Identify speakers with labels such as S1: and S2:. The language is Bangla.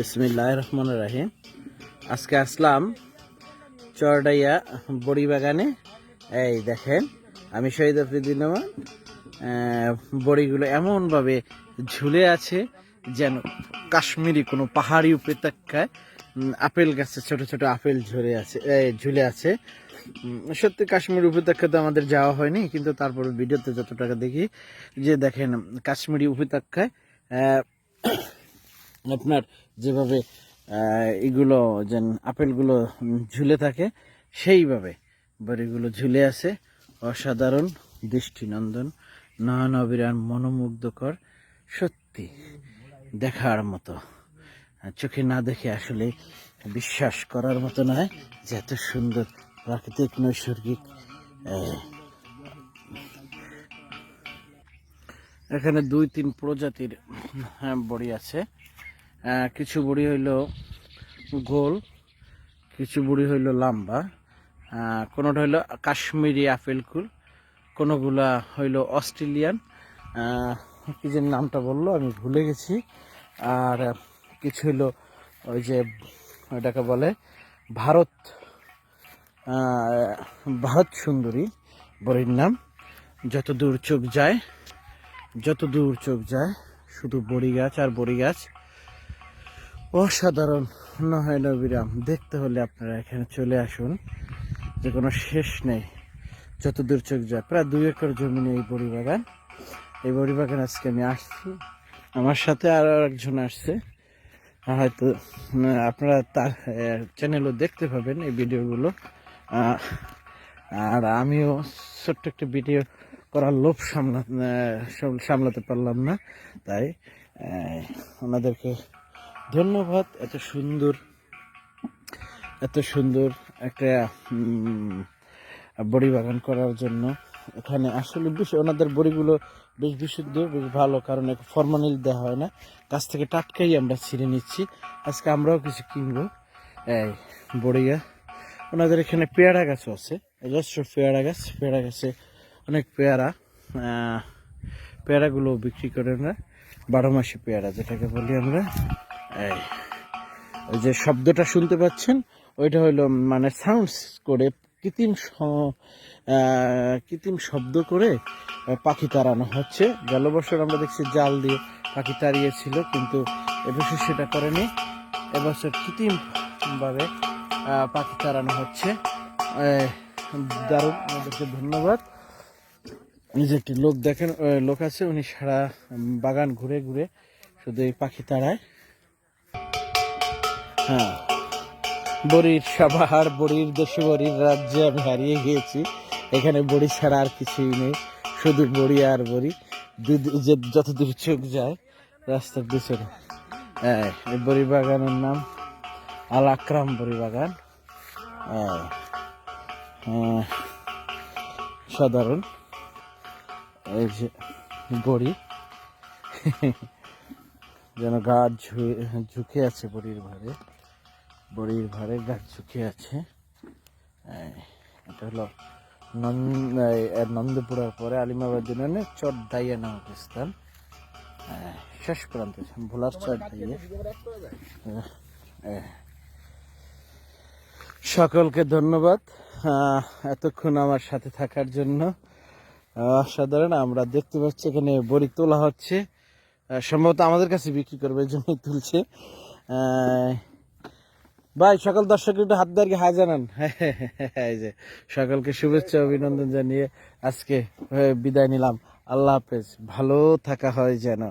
S1: বিসমিল্লাহ রহমান রাহিম। আজকে আসলাম চরডাইয়া বড়ি বাগানে এই দেখেন আমি শহীদ আফ্রিদিন রহমান আহ, বড়িগুলো এমনভাবে ঝুলে আছে যেন কাশ্মীরি কোনো পাহাড়ি উপত্যকায় আপেল গাছে ছোট ছোট আপেল ঝরে আছে ঝুলে আছে। সত্যি কাশ্মীর উপত্যকাতে আমাদের যাওয়া হয়নি কিন্তু তারপর ভিডিওতে যত টাকা দেখি যে দেখেন কাশ্মীরি উপত্যকায় আপনার যেভাবে এগুলো যেন আপেলগুলো ঝুলে থাকে সেইভাবে বড়িগুলো ঝুলে আছে। অসাধারণ দৃষ্টিনন্দন নয়ন অবিরান মনোমুগ্ধকর সত্যি দেখার মতো। চোখে না দেখে আসলে বিশ্বাস করার মতো নয় যে এত সুন্দর প্রাকৃতিক নৈসর্গিক এখানে দুই তিন প্রজাতির হ্যাঁ, বড়ি আছে। কিছু বুড়ি হইল গোল, কিছু বুড়ি হইল লম্বা কোনোটা হইল কাশ্মীরি আপেল কুল, কোনোগুলা হইল অস্ট্রেলিয়ান। কি যে নামটা বলল আমি ভুলে গেছি। আর কিছু হইল ওই যে ওটাকে বলে ভারত ভারত সুন্দরী বড়ির নাম। যত দূর চোখ যায় যত দূর চোখ যায়, শুধু বড়ি গাছ আর বড়ি গাছ। অসাধারণ। নয় নবিরাম দেখতে হলে আপনারা এখানে চলে আসুন। যে কোনো শেষ নেই। যত দূর চোখ যায়। প্রায় দুই একর জমি নিয়ে এই বড়ি বাগান এই বড়ি বাগান আজকে আমি আসছি। আমার সাথে আরও একজন আসছে। হয়তো আপনারা তার চ্যানেলও দেখতে পাবেন এই ভিডিওগুলো। আর আমিও ছোট্ট একটা ভিডিও করার লোভ সামলা সামলাতে পারলাম না। তাই ওনাদেরকে ধন্যবাদ, এত সুন্দর এত সুন্দর একটা বড়ি বাগান করার জন্য। এখানে আসলে বেশ, ওনাদের বড়িগুলো বেশ বিশুদ্ধ, বেশ ভালো, কারণ ফরমালিন দেওয়া হয় না। গাছ থেকে টাটকাই আমরা ছিঁড়ে নিচ্ছি। আজকে আমরাও কিছু কিনবো। এই বড়িয়া। ওনাদের এখানে পেয়ারা গাছও আছে। যথেষ্ট পেয়ারা গাছ, পেয়ারা গাছে অনেক পেয়ারা। পেয়ারাগুলো বিক্রি করে না। বারো মাসি পেয়ারা, যেটাকে বলি আমরা। যে শব্দটা শুনতে পাচ্ছেন, ওইটা হলো মানে সাউন্ডস করে কৃত্রিম কৃত্রিম শব্দ করে পাখি তাড়ানো হচ্ছে। গেল বছর আমরা দেখছি জাল দিয়ে পাখি তাড়িয়েছিল, কিন্তু এবছর সেটা করেনি। এবছর কৃত্রিমভাবে পাখি তাড়ানো হচ্ছে। দারুণ আমাদেরকে ধন্যবাদ। এই যে একটি লোক দেখেন লোক আছে, উনি সারা বাগান ঘুরে ঘুরে শুধু এই পাখি তাড়ায়। হ্যাঁ। বড়ির সাভার বড়ির দেশে বড়ির রাজ্যে আমি হারিয়ে গিয়েছি। এখানে বড়ি ছাড়া আর কিছুই নেই। শুধু বড়ি আর বড়ি। যে যত দূর চোখ যায় রাস্তার পিছনে। হ্যাঁ এই বড়ি বাগানের নাম আল আকরাম বড়ি বাগান। হ্যাঁ, সাধারণ। এই যে বড়ি। যেন গাছ ঝুয়ে ঝুঁকে আছে বড়ির ভারে বড়ির ভারে গাছ ঝুঁকে আছে। এটা হলো নন্দ নন্দপুরার পরে আলিমাবাদ ইউনিয়নে চট দাইয়া নামক স্থান। শেষ প্রান্ত, ভোলার চট দাইয়া এই। সকলকে ধন্যবাদ এতক্ষণ আমার সাথে থাকার জন্য। অসাধারণ আমরা দেখতে পাচ্ছি এখানে বড়ি তোলা হচ্ছে। সম্ভবত আমাদের কাছে বিক্রি করবে, এই জন্যই তুলছে। ভাই, সকল দর্শক একটু হাত দাঁড়িয়ে হাই জানান। সকলকে শুভেচ্ছা, অভিনন্দন জানিয়ে আজকে বিদায় নিলাম। আল্লাহ হাফেজ। ভালো থাকা হয় যেন।